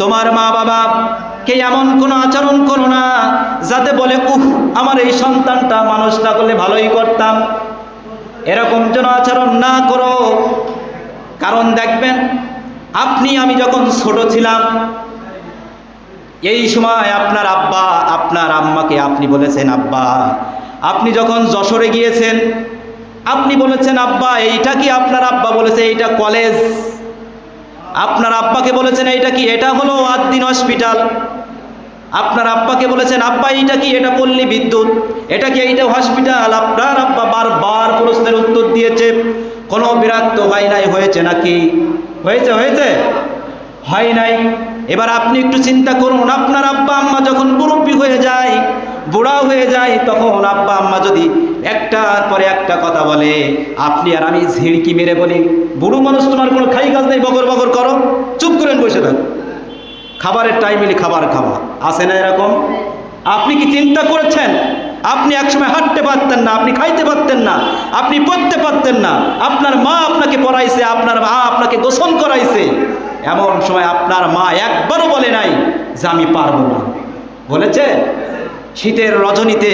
তোমার মা বাবা কে এমন কোনো আচরণ করো না যাতে বলে, উহ, আমার এই সন্তানটা মানুষ না করলে ভালোই করতাম। এরকম যেন আচরণ না করো। কারণ দেখবেন, আপনি, আমি যখন ছোট ছিলাম, এই সময় আপনার আব্বা, আপনার আম্মাকে আপনি বলেছেন, আব্বা, আপনি যখন যশোরে গিয়েছেন, আপনি বলেছেন, আব্বা, এইটা কি আপনার আব্বা বলেছে? এইটা কলেজ। আপনার আব্বাকে বলেছেন এটা কি? এটা হলো আদ্দিন হসপিটাল। আপনার আব্বাকে বলেছেন, আব্বা, এইটা কি? এটা পল্লী বিদ্যুৎ। এটা কি? এইটা হসপিটাল। আপনার আব্বা বারবার প্রশ্নের উত্তর দিয়েছে, কোনো বিরক্ত হয় নাই, হয়েছে নাকি? হয়েছে হয়েছে। হয় নাই। এবার আপনি একটু চিন্তা করুন, আপনার আব্বা, আম্মা যখন মুরব্বী হয়ে যায়, বুড়া হয়ে যায়, তখন আব্বা, আম্মা যদি একটার পরে একটা কথা বলে, আপনি আর আমি ঝিড়কি মেরে বলি, বুড়ো মানুষ তোমার কোনো খাই কাজ নেই বগর বগর করো, চুপ করেন বসে থাক। খাবারের টাইম এলে খাবার খাওয়া আসে না এরকম? আপনি কি চিন্তা করেছেন? আপনি একসময় হাঁটতে পারতেন না, আপনি খাইতে পারতেন না, আপনি পড়তে পারতেন না। আপনার মা আপনাকে পড়াইছে, আপনার মা আপনাকে গোসল করাইছে। এমন সময় আপনার মা একবারও বলে নাই যে আমি পারব না। বলেছে? শীতের রজনীতে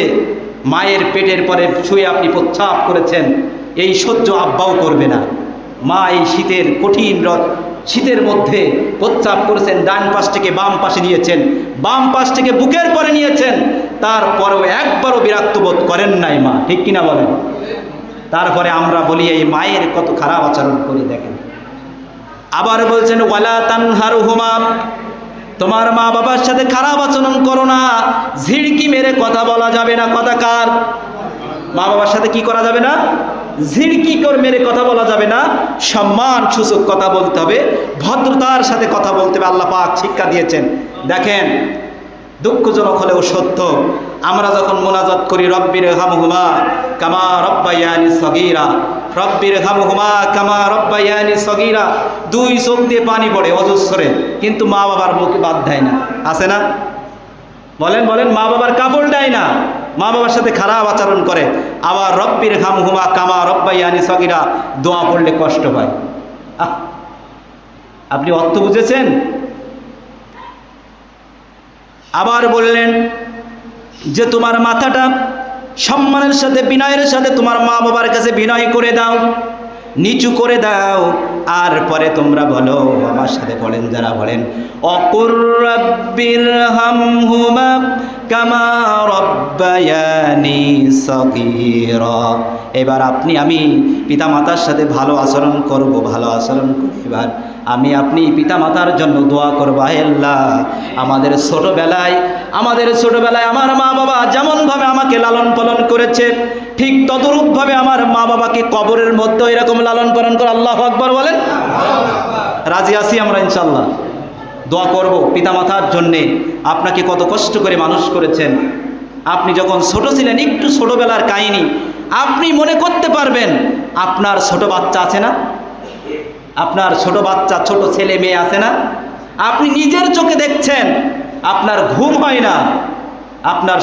মায়ের পেটের পরে শুয়ে আপনি প্রচ্ছাপ করেছেন, এই সহ্য আব্বাও করবে না। মা এই শীতের কঠিন রথ, শীতের মধ্যে প্রচ্ছাপ করেছেন, ডান পাশ থেকে বাম পাশে নিয়েছেন, বাম পাশ থেকে বুকের পরে নিয়েছেন, তারপরেও একবারও বিরক্ত বোধ করেন নাই মা, ঠিক কিনা বলেন? তারপরে আমরা বলি, এই মায়ের কত খারাপ আচরণ করে দেখেন। আবার বলছেন, ওয়ালা তানহারু তোমার মা বাবার সাথে খারাপ আচরণ করো না। ঝিড়কি মেরে কথা বলা যাবে না, কথা কার? মা বাবার সাথে কি করা যাবে না? ঝিড়কি করে মেরে কথা বলা যাবে না। সম্মান সূচক কথা বলতে হবে, ভদ্রতার সাথে কথা বলতে হবে। আল্লাহ পাক শিক্ষা দিয়েছেন। দেখেন, দুঃখজনক হলেও সত্য আমরা যখন মোনাজাত করি, রব্বির হামহুমা কামা রব্বাইয়ানি সগীরা। রব্বির হামহুমা কামা রব্বাইয়ানি সগিরা। দুই চোখ দিয়ে পানি পড়ে অজস্বরে কিন্তু মা বাবার মুখে বাদ দেয় না। আছে না? বলেন বলেন, মা বাবার কাপড় দেয় না। মা বাবার সাথে খারাপ আচরণ করে। আবার রব্বির হামহুমা কামা রব্বাইয়ানি সগিরা, দোয়া পড়লে কষ্ট পায়। আপনি অর্থ বুঝেছেন? আবার বললেন যে তোমার মাথাটা সম্মানের সাথে, বিনয়ের সাথে তোমার মা বাবার কাছে বিনয় করে দাও, নিচু করে দাও, আর পরে তোমরা বলো, আমার সাথে বলেন, যারা বলেন, অকুর রব্বির হামহুমা কামা রব্বায়ানি সগীরা। এবার আপনি, আমি পিতা মাতার সাথে ভালো আচরণ করব, ভালো আচরণ করি। এবার আমি, আপনি পিতা মাতার জন্য দোয়া করব আল্লাহ, আমাদের ছোটবেলায় আমাদের ছোটবেলায় আমার মা বাবা যেমনভাবে আমাকে লালন পালন করেছে, ঠিক তদরূপভাবে আমার মা বাবাকে কবরের মধ্যে এরকম লালন পালন করে, আল্লাহ আকবর বলেন? রাজি আছি আমরা ইনশাল্লাহ দোয়া করব পিতামাতার জন্যে, আপনাকে কত কষ্ট করে মানুষ করেছেন। আপনি যখন ছোট ছিলেন, একটু ছোটবেলার কাহিনী আপনি মনে করতে পারবেন, আপনার ছোট বাচ্চা আছে না? আপনার ছোট বাচ্চা, ছোট ছেলে মেয়ে আছে না? আপনি নিজের চোখে দেখছেন, আপনার ঘুম হয় না, আপনার